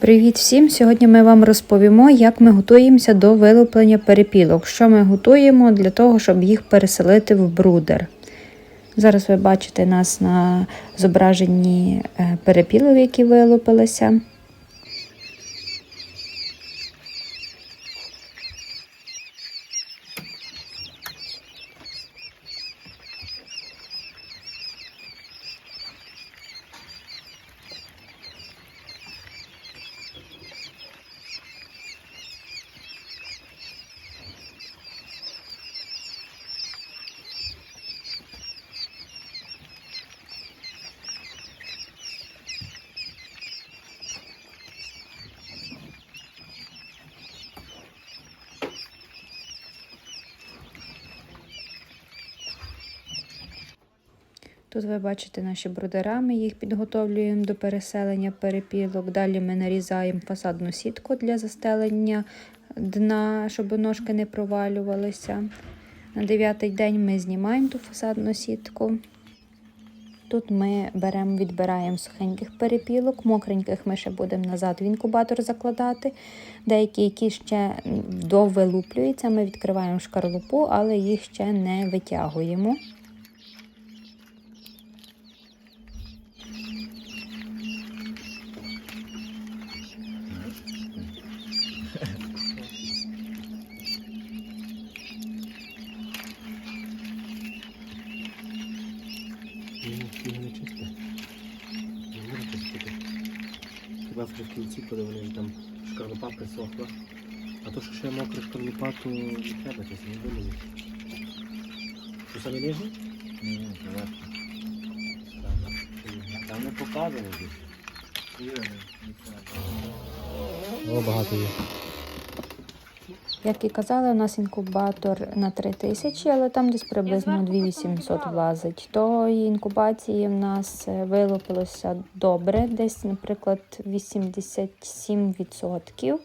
Привіт всім! Сьогодні ми вам розповімо, як ми готуємося до вилуплення перепілок. Що ми готуємо для того, щоб їх переселити в брудер. Зараз ви бачите нас на зображенні е, перепілок, які вилупилися. Тут ви бачите наші брудера, ми їх підготовлюємо до переселення перепілок. Далі ми нарізаємо фасадну сітку для застелення дна, щоб ножки не провалювалися. На дев'ятий день ми знімаємо ту фасадну сітку. Тут ми беремо, відбираємо сухеньких перепілок, мокреньких ми ще будемо назад в інкубатор закладати. Деякі, які ще довилуплюються, ми відкриваємо шкарлупу, але їх ще не витягуємо. Його не чисто. Не може чистити. Хіба в кінці, коли вони вже там шкарлупа присохла. А то, що ще мокра шкарлупа, то не треба чесно, не вилізти. Що саме нижні? Ні, ні, зверху. Там не показано десь. О, багато є. Як і казали, у нас інкубатор на 3 тисячі, але там десь приблизно 2800 влазить. Тої інкубації в нас е, вилупилося добре, десь, наприклад, 87%.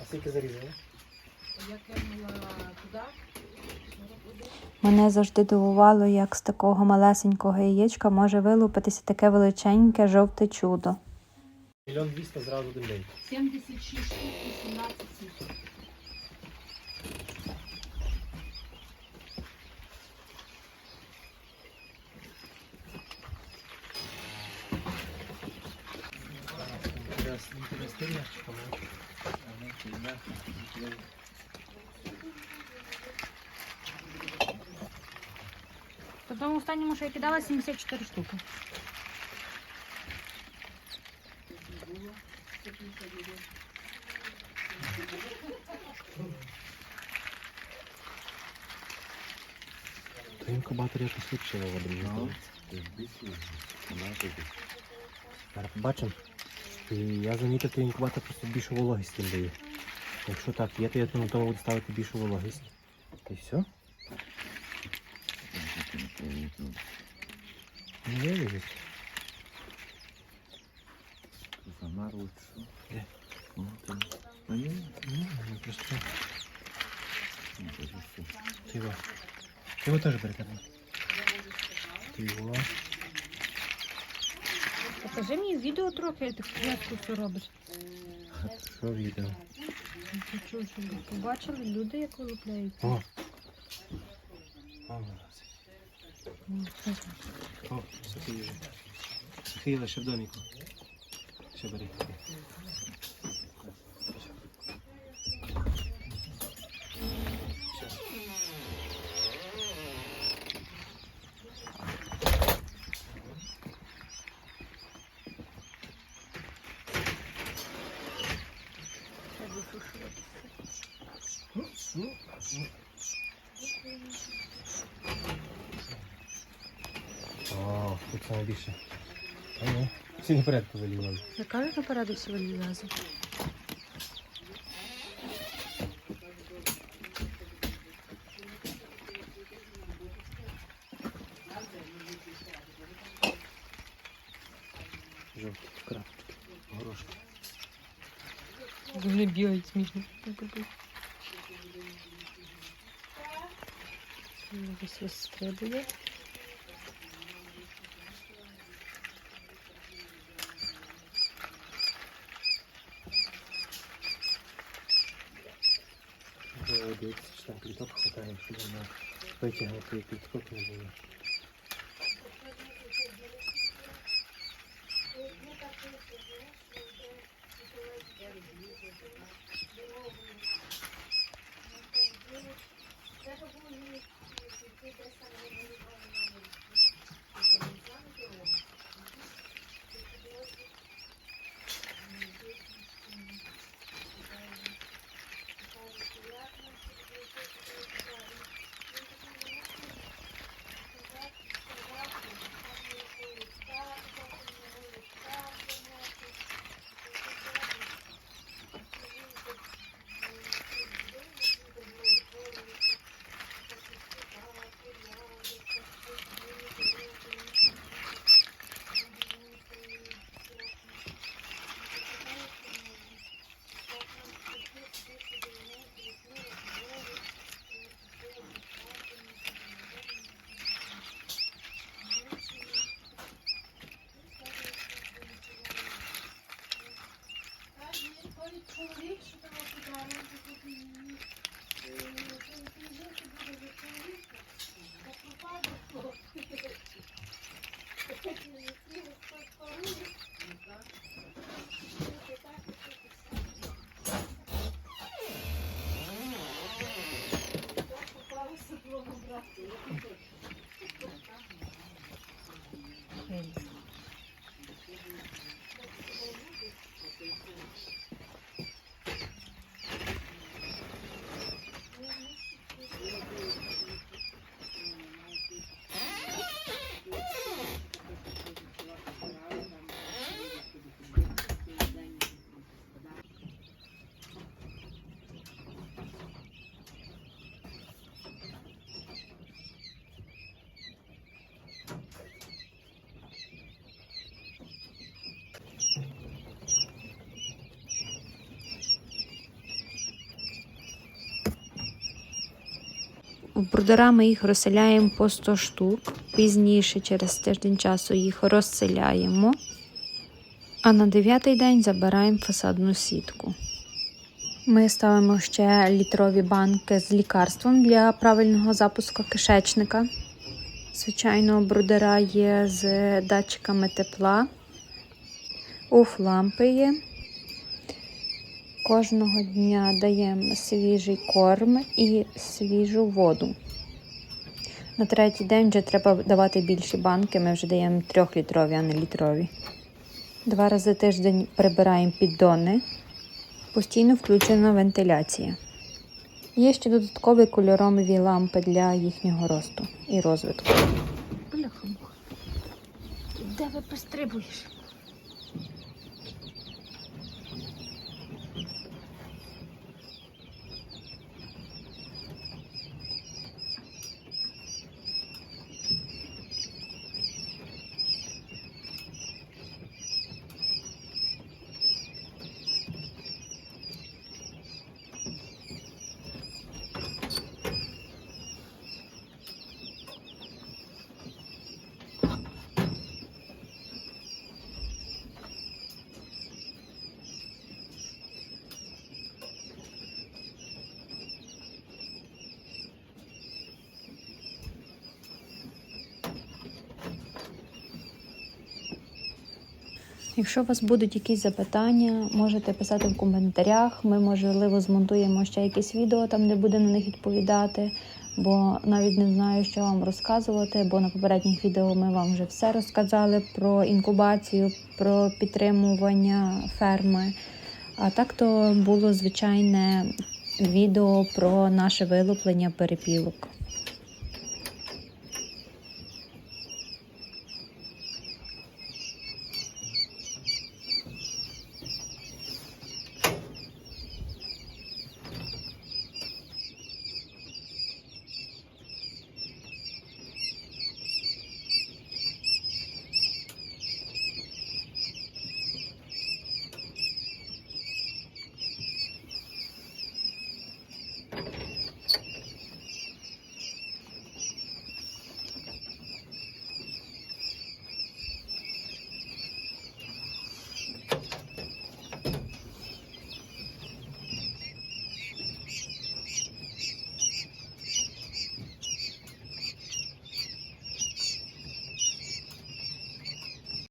А скільки зарізали? Мене завжди дивувало, як з такого малесенького яєчка може вилупитися таке величеньке жовте чудо. Мільйон двісті зразу один день. 76 штук, 18 700. По тому останньому, що я кидала, 74 штуки. Інкубатор якось виводимо. Ну. Зараз побачимо. І я замітив, що інкубатор просто більшу вологість їм дає. Якщо так є, то я на тому буду ставити більшу вологість. І все. Не вилізуть. Що? Де? Ну. А ні, просто ти його. Ти його теж берете. Його. Покажи мені відео трохи, як ти це робиш. Що відео? Ти чув, що побачили люди, як вилупляють. О! О. О, Софія вже. Софія лише в доміку. Ще бери. О, більше. А ну, всі наперед повилівали. Я кажу, наперед всі вилізли. Жовті крапочки, горошки. Вони бігають смішно. Якось вистрибує. Дивитися, чи там кліток хватає, щоб вона витягнути і не було. В брудера ми їх розселяємо по 100 штук. Пізніше, через тиждень часу, їх розселяємо. А на дев'ятий день забираємо фасадну сітку. Ми ставимо ще літрові банки з лікарством для правильного запуску кишечника. Звичайно, брудера є з датчиками тепла. Уф-лампи є. Кожного дня даємо свіжий корм і свіжу воду. На третій день вже треба давати більші банки. Ми вже даємо трьохлітрові, а не літрові. Два рази тиждень прибираємо піддони. Постійно включена вентиляція. Є ще додаткові кольорові лампи для їхнього росту і розвитку. Бляха Де ви пристрибуєш? Якщо у вас будуть якісь запитання, можете писати в коментарях. Ми, можливо, змонтуємо ще якісь відео, там де буде на них відповідати. Бо навіть не знаю, що вам розказувати, бо на попередніх відео ми вам вже все розказали про інкубацію, про підтримування ферми. А так то було звичайне відео про наше вилуплення перепілок.